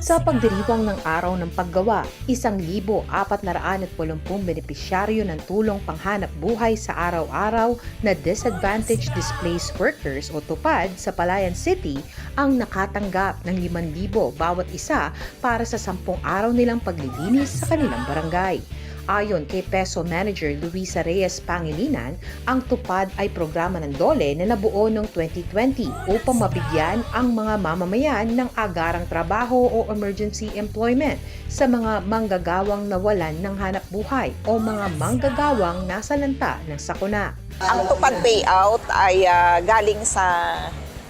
Sa pagdiriwang ng araw ng paggawa, isang libo apat na raan at walumpung benepisyaryo ng tulong panghanap buhay sa araw-araw na Disadvantaged Displaced Workers o TUPAD sa Palayan City ang nakatanggap ng 5,000 bawat isa para sa sampung araw nilang paglilinis sa kanilang barangay. Ayon kay Peso Manager Luisa Reyes Pangilinan, ang tupad ay programa ng DOLE na nabuo noong 2020 upang mabigyan ang mga mamamayan ng agarang trabaho o emergency employment sa mga manggagawang nawalan ng hanap buhay o mga manggagawang nasa lanta ng sakuna. Ang tupad payout ay ah, galing sa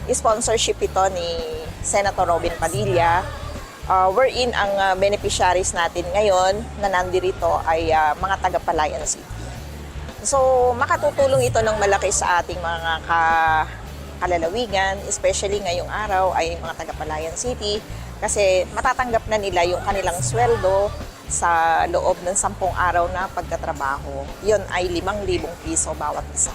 sponsorship ito ni Senator Robin Padilla uh, wherein ang ah, beneficiaries natin ngayon na nandirito ay ah, mga taga Palayan City. So makatutulong ito ng malaki sa ating mga ka kalalawigan, especially ngayong araw ay mga taga Palayan City kasi matatanggap na nila yung kanilang sweldo sa loob ng sampung araw na pagkatrabaho. Yun ay 5,000 piso bawat isa.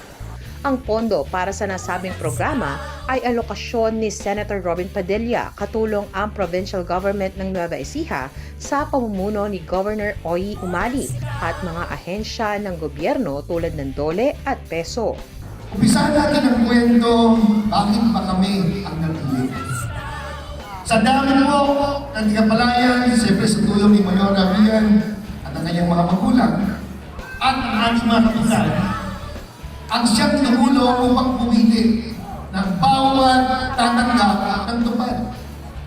Ang pondo para sa nasabing programa ay alokasyon ni Senator Robin Padilla katulong ang provincial government ng Nueva Ecija sa pamumuno ni Governor Oyi Umali at mga ahensya ng gobyerno tulad ng DOLE at PESO. Umpisahan natin ang kwento, bakit ba kami ang napili? Sa dami po ng Tigapalayan, siyempre sa tulong ni Mayor Rabian at ang kanyang mga magulang at ang ating mga kapitan, ang siyang tumulong upang pumili ng bawat tatanggap ng tupad.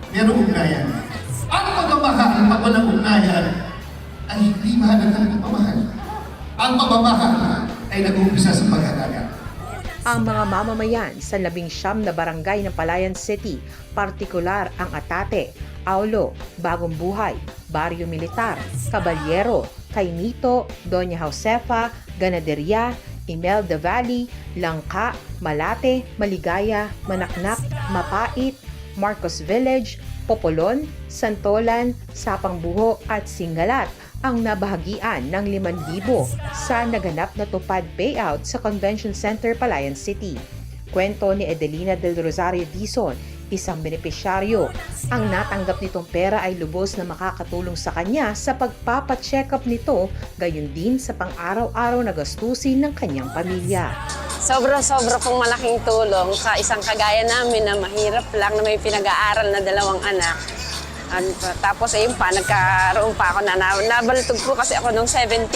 Merong ugnayan. Ang pagmamahal, pag walang ugnayan, ay hindi ang pagmamahal. Ang pagmamahal ay nag-uumpisa sa pag-alaga. Ang mga mamamayan sa labing siyam na barangay ng Palayan City, partikular ang Atate, Aulo, Bagong Buhay, Barrio Militar, Caballero, Cainito, Doña Josefa, Ganaderia, Imelda Valley, Langka, Malate, Maligaya, Manaknak, Mapait, Marcos Village, Popolon, Santolan, Sapangbuho at Singalat ang nabahagian ng 5,000 sa naganap na tupad payout sa Convention Center, Palayan City. Kwento ni Edelina del Rosario Dizon, isang benepisyaryo. Ang natanggap nitong pera ay lubos na makakatulong sa kanya sa pagpapacheck up nito, gayon din sa pang-araw-araw na gastusin ng kanyang pamilya. Sobra-sobra pong malaking tulong sa isang kagaya namin na mahirap lang na may pinag-aaral na dalawang anak. Pa, tapos ayun pa, nagkaroon pa ako na, na nabalutog po kasi ako nung 17.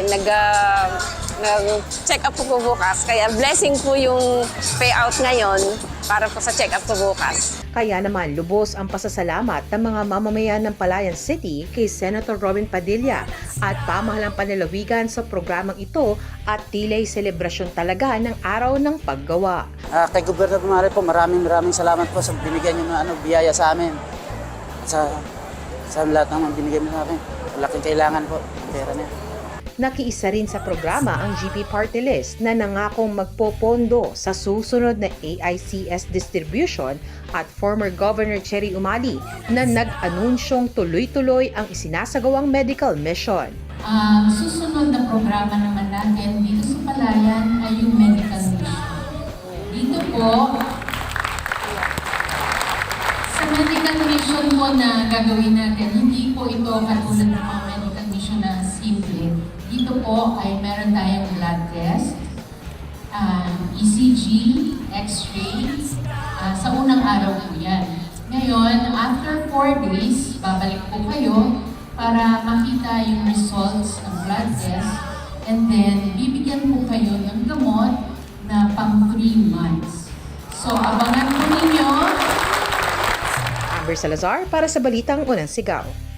Eh, nag, ah, nag-check up po po bukas. Kaya blessing po yung payout ngayon para po sa check up po bukas. Kaya naman lubos ang pasasalamat ng mga mamamayan ng Palayan City kay Senator Robin Padilla at pamahalang panlalawigan sa programang ito at tilay selebrasyon talaga ng araw ng paggawa. Ah, kay Gobernador Mare po, maraming maraming salamat po sa binigyan niyo ng ano, biyaya sa amin. Sa, sa lahat ng mga binigay niyo sa amin. Malaking kailangan po, pera niya. Nakiisa rin sa programa ang GP Party List na nangakong magpopondo sa susunod na AICS distribution at former Governor Cherry Umali na nag-anunsyong tuloy-tuloy ang isinasagawang medical mission. Ang susunod na programa naman natin dito sa Palayan ay yung medical mission. Dito po, sa medical mission po na gagawin natin, hindi po ito katulad ng mga medical mission na simple. Dito po ay meron tayong blood test, um, ECG, X-ray, ah, sa unang araw po yan. Ngayon, after 4 days, babalik po kayo para makita yung results ng blood test and then bibigyan po kayo ng gamot na pang 3 months. So, abangan po ninyo Amber Salazar para sa Balitang Unang Sigaw.